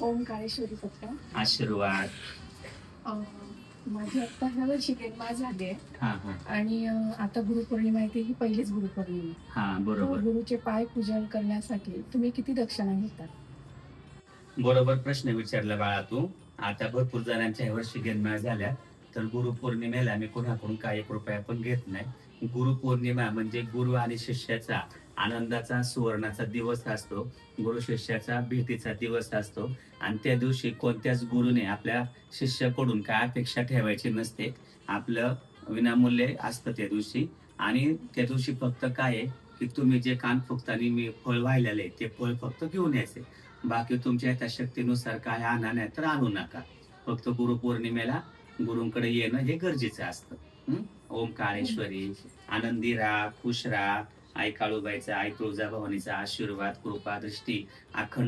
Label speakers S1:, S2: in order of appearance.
S1: ओम काळेश्वरी फक्त.
S2: आशीर्वाद.
S1: अं, माझी आता ह्या वर्षी जन्मा झाली आहे.
S2: हा हा.
S1: आणि अं, आता गुरुपौर्णिमा येते ही पहिलीच गुरुपौर्णिमा.
S2: हा बरोबर.
S1: गुरुचे पाय पूजन करण्यासाठी तुम्ही किती दक्षिणा घेतात?
S2: बरोबर प्रश्न विचारला बाळा तू. आता भरपूर जणांच्या वर्षी जन्म झाल्या. तर गुरुपौर्णिमेला आम्ही कोणाकडून काही एक रुपया पण घेत नाही. गुरुपौर्णिमा म्हणजे गुरु आणि शिष्याचा आनंदाचा सुवर्णाचा दिवस असतो. गुरु शिष्याचा भेटीचा दिवस असतो. आणि त्या दिवशी कोणत्याच गुरुने आपल्या शिष्याकडून काय अपेक्षा ठेवायची नसते. आपलं विनामूल्य असतं त्या दिवशी. आणि त्या दिवशी फक्त काय आहे की तुम्ही जे कान फुकतानी मी फळ वाहिलेले ते फळ फक्त घेऊन यायचे. बाकी तुमच्या त्या शक्तीनुसार काय आणा नाही तर आणू नका. फक्त गुरुपौर्णिमेला गुरुंकडे येणं हे गरजेचं असतं. हं? ओम काळेश्वरी आनंदी राहा खुश राहा. आई काळूबाईचा आई तुळजाभवानीचा आशीर्वाद कृपा दृष्टी अखंड